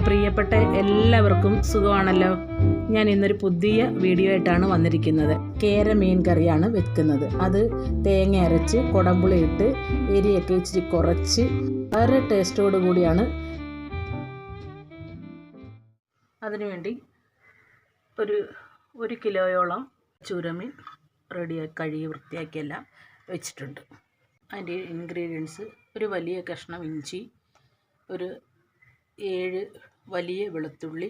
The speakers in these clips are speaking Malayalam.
എന്റെ പ്രിയപ്പെട്ട എല്ലാവർക്കും സുഖമാണല്ലോ? ഞാൻ ഇന്നൊരു പുതിയ വീഡിയോ ആയിട്ടാണ് വന്നിരിക്കുന്നത്. കേര മീൻ കറിയാണ് വെക്കുന്നത്. അത് തേങ്ങ അരച്ച് കുടമ്പുളി ഇട്ട് എരിയൊക്കെ ഇച്ചിരി കുറച്ച് വളരെ ടേസ്റ്റോട് കൂടിയാണ്. അതിനുവേണ്ടി ഒരു ഒരു കിലോയോളം ചൂരമീൻ റെഡിയാക്കി കഴുകി വൃത്തിയാക്കിയെല്ലാം വെച്ചിട്ടുണ്ട്. അതിന്റെ ഇൻഗ്രീഡിയൻസ് ഒരു വലിയ കഷ്ണം ഇഞ്ചി ഒരു ഏഴ് വലിയ വെളുത്തുള്ളി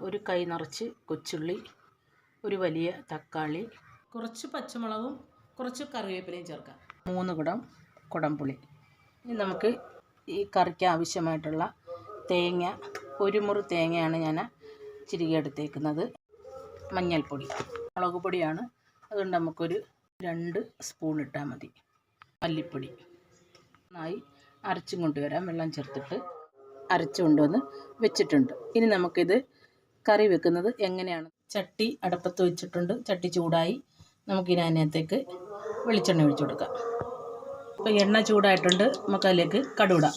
ഒരു കൈ നിറച്ച് കൊച്ചുള്ളി ഒരു വലിയ തക്കാളി കുറച്ച് പച്ചമുളകും കുറച്ച് കറിവേപ്പിലയും ചേർക്കാം. മൂന്ന് കുടം കുടംപുളി. ഇനി നമുക്ക് ഈ കറിക്ക് ആവശ്യമായിട്ടുള്ള തേങ്ങ ഒരു മുറി തേങ്ങയാണ് ഞാൻ ചിരികെ എടുത്തേക്കുന്നത്. മഞ്ഞൾപ്പൊടി. മുളക് പൊടിയാണ്. അതുകൊണ്ട് നമുക്കൊരു രണ്ട് സ്പൂൺ ഇട്ടാൽ മതി. മല്ലിപ്പൊടി. നന്നായി അരച്ചും കൊണ്ടുവരാം. വെള്ളം ചേർത്തിട്ട് അരച്ചു കൊണ്ടുവന്ന് വെച്ചിട്ടുണ്ട്. ഇനി നമുക്കിത് കറി വെക്കുന്നത് എങ്ങനെയാണ്? ചട്ടി അടുപ്പത്ത് വെച്ചിട്ടുണ്ട്. ചട്ടി ചൂടായി നമുക്കിനി അതിനകത്തേക്ക് വെളിച്ചെണ്ണ ഒഴിച്ചു കൊടുക്കാം. അപ്പോൾ എണ്ണ ചൂടായിട്ടുണ്ട്. നമുക്ക് അതിലേക്ക് കടുവിടാം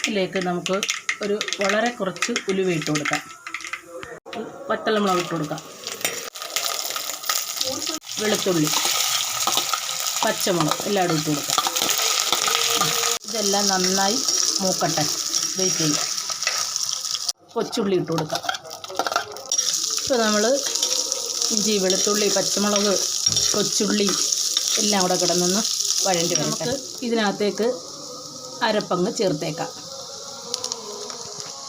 ഇതിലേക്ക് നമുക്ക് ഒരു വളരെ കുറച്ച് ഉലുവ ഇട്ട് കൊടുക്കാം. പത്തളമുളക് ഇട്ട് കൊടുക്കാം. വെളുത്തുള്ളി പച്ചമുളക് എല്ലാം ഇട്ട് കൊടുക്കാം. ഇതെല്ലാം നന്നായി മൂക്കട്ടെ. വെയിറ്റ് ചെയ്യാം. കൊച്ചുള്ളി ഇട്ട് കൊടുക്കാം. ഇപ്പോൾ നമ്മൾ ഇഞ്ചി വെളുത്തുള്ളി പച്ചമുളക് കൊച്ചുള്ളി എല്ലാം കൂടെ കിടന്നൊന്ന് വഴണ്ടി നമുക്ക് ഇതിനകത്തേക്ക് അരപ്പങ്ങ് ചേർത്തേക്കാം.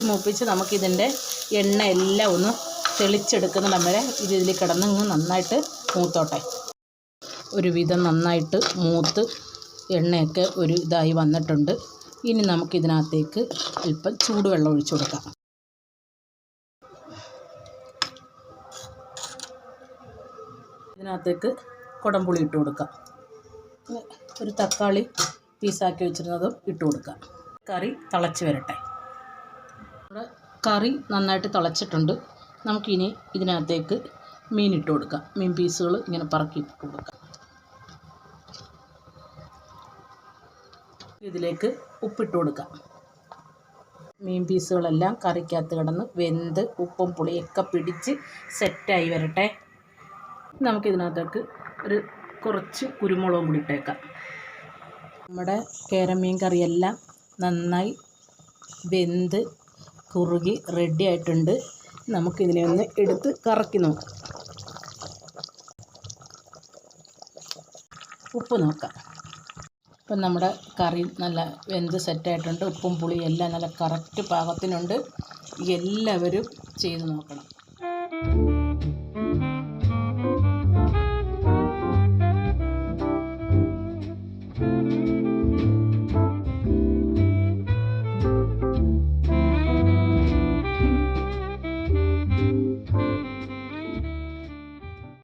മൂപ്പിച്ച് നമുക്കിതിന്റെ എണ്ണ എല്ലാം ഒന്ന് തെളിച്ചെടുക്കുന്നിടം വരെ ഇത് ഇതിൽ കിടന്നങ്ങ് നന്നായിട്ട് മൂത്തോട്ടെ. ഒരുവിധം നന്നായിട്ട് മൂത്ത് എണ്ണയൊക്കെ ഒരു ഇതായി വന്നിട്ടുണ്ട്. ഇനി നമുക്ക് നമുക്കിതിനകത്തേക്ക് അല്പം ചൂടുവെള്ളം ഒഴിച്ചു കൊടുക്കാം. ഇതിനകത്തേക്ക് കുടംപുളി ഇട്ട് കൊടുക്കാം. ഒരു തക്കാളി പീസാക്കി വെച്ചിരുന്നതും ഇട്ട് കൊടുക്കാം. കറി തിളച്ച് വരട്ടെ. നമ്മുടെ കറി നന്നായിട്ട് തിളച്ചിട്ടുണ്ട്. നമുക്കിനി ഇതിനകത്തേക്ക് മീൻ ഇട്ട് കൊടുക്കാം. മീൻ പീസുകൾ ഇങ്ങനെ പറക്കി ഇട്ട് കൊടുക്കാം. ഇതിലേക്ക് ഉപ്പിട്ട് കൊടുക്കാം. മീൻ പീസുകളെല്ലാം കറിക്കകത്ത് കിടന്ന് വെന്ത് ഉപ്പും പുളിയൊക്കെ പിടിച്ച് സെറ്റായി വരട്ടെ. നമുക്കിതിനകത്തേക്ക് ഒരു കുറച്ച് കുരുമുളകും കൂടി ഇട്ടേക്കാം. നമ്മുടെ കേരമീൻ കറിയെല്ലാം നന്നായി വെന്ത് കുറുകി റെഡി ആയിട്ടുണ്ട്. നമുക്കിതിനെ ഒന്ന് എടുത്ത് കറക്കി നോക്കാം. ഉപ്പ് നോക്കാം. ഇപ്പം നമ്മുടെ കറി നല്ല വെന്ത് സെറ്റായിട്ടുണ്ട്. ഉപ്പും പുളിയും എല്ലാം നല്ല കറക്റ്റ് പാകത്തിനുണ്ട്. എല്ലാവരും ചെയ്ത് നോക്കണം.